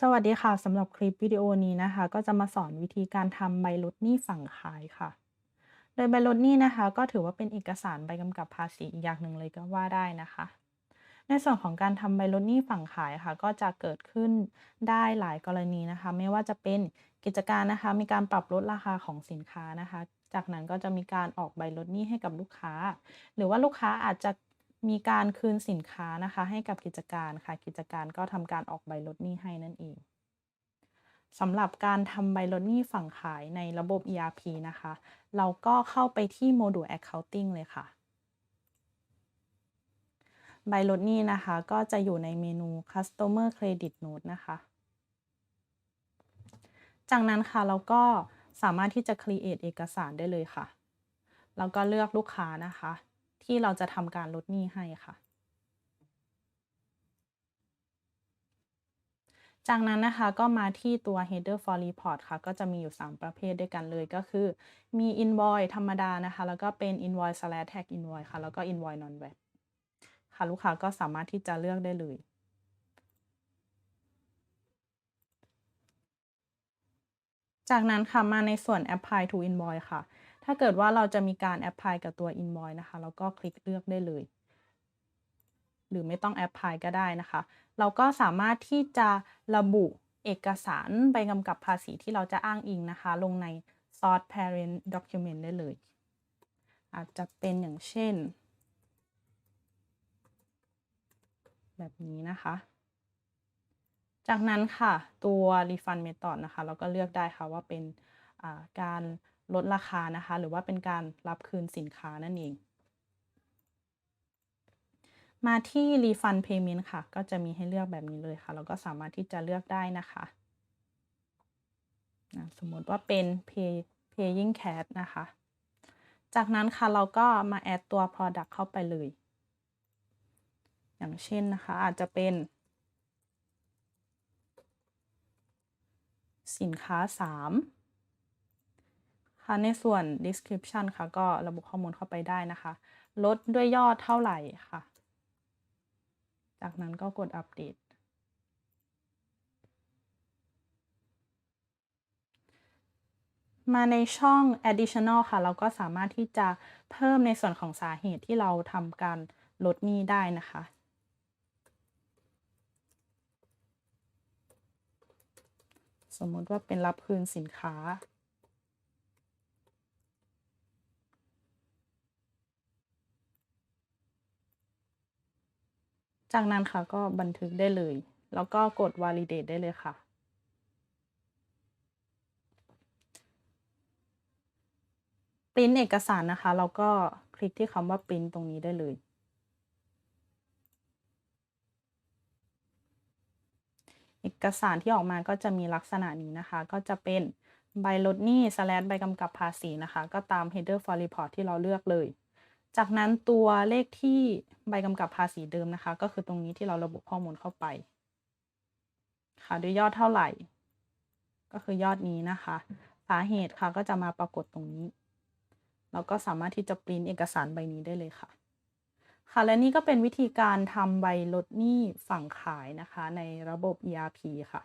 สวัสดีค่ะสำหรับคลิปวิดีโอนี้นะคะ ก็จะมาสอนวิธีการทำใบลดหนี้ฝั่งขายค่ะ โดยใบลดหนี้นะคะ ก็ถือว่าเป็นเอกสารใบกำกับภาษีอีกอย่างหนึ่งเลยก็ว่าได้นะคะ ในส่วนของการทำใบลดหนี้ฝั่งขายค่ะ ก็จะเกิดขึ้นได้หลายกรณีนะคะ ไม่ว่าจะเป็นกิจการนะคะ มีการปรับลดราคาของสินค้านะคะ จากนั้นก็จะมีการออกใบลดหนี้ให้กับลูกค้า หรือว่าลูกค้าอาจจะ มีการคืนสินค้านะคะ ให้กับกิจการค่ะ กิจการก็ทำการออกใบลดหนี้ให้นั่นเองสำหรับการทำใบลดหนี้ฝั่งขายในระบบ ERP นะคะ เราก็เข้าไปที่โมดูล Accounting เลยค่ะ ใบลดหนี้นะคะ ก็จะอยู่ในเมนู Customer Credit Note นะคะ จากนั้นค่ะเราก็สามารถที่จะ create เอกสารได้เลยค่ะ แล้วก็เลือกลูกค้านะคะ ที่เราจะทำการลดหนี้ให้ค่ะ จากนั้นนะคะก็มาที่ตัว header for report ค่ะ ก็จะมีอยู่ 3 ประเภทด้วยกันเลยก็คือ มี invoice ธรรมดานะคะ แล้วก็เป็น invoice slash tag invoice ค่ะ แล้วก็ invoice non VAT ค่ะลูกค้าก็สามารถที่จะเลือกได้เลยจากนั้นค่ะมาในส่วน apply to invoice ค่ะ ถ้าเกิดว่าเราจะมีการ apply กับตัว invoice นะคะเราก็คลิกเลือกได้เลย หรือไม่ต้อง apply ก็ได้นะคะ เราก็สามารถที่จะระบุเอกสารใบกำกับภาษีที่เราจะอ้างอิงนะคะ ลงใน source parent document ได้เลย อาจจะเป็นอย่างเช่น แบบนี้นะคะ จากนั้นค่ะตัว refund method นะคะ เราก็เลือกได้ค่ะว่าเป็นการ ลดราคานะคะ หรือว่าเป็นการรับคืนสินค้านั่นเอง มาที่ refund payment ค่ะ ก็จะมีให้เลือกแบบนี้เลยค่ะ เราก็สามารถที่จะเลือกได้นะคะสมมติว่าเป็น pay paying cash นะคะ จากนั้นค่ะเราก็มาแอดตัว product เข้าไปเลย อย่างเช่นนะคะ อาจจะเป็น สินค้า 3 ค่ะในส่วน description ค่ะ ก็ระบุข้อมูลเข้าไปได้นะคะ ลดด้วยยอดเท่าไหร่ค่ะ จากนั้นก็กดอัปเดต มาในช่อง additional ค่ะ เราก็สามารถที่จะเพิ่มในส่วนของสาเหตุที่เราทำการลดหนี้ได้นะคะสมมติว่าเป็นรับคืนสินค้า จากนั้นค่ะก็บันทึกได้เลย แล้วก็กด validate ได้เลยค่ะ ปริ้นเอกสารนะคะเราก็คลิกที่คำว่าปริ้นตรงนี้ได้เลย เอกสารที่ออกมาก็จะมีลักษณะนี้นะคะ ก็จะเป็นใบลดหนี้ slash ใบกำกับภาษีนะคะ ก็ตาม header for report ที่เราเลือกเลย จากนั้นตัวเลขที่ใบกำกับภาษีเดิมนะคะ ก็คือตรงนี้ที่เราระบุข้อมูลเข้าไป ค่ะด้วยยอดเท่าไหร่ ก็คือยอดนี้นะคะ สาเหตุค่ะก็จะมาปรากฏตรงนี้ เราก็สามารถที่จะปริ้นเอกสารใบนี้ได้เลยค่ะ ค่ะและนี่ก็เป็นวิธีการทำใบลดหนี้ฝั่งขายนะคะ ในระบบ ERP ค่ะ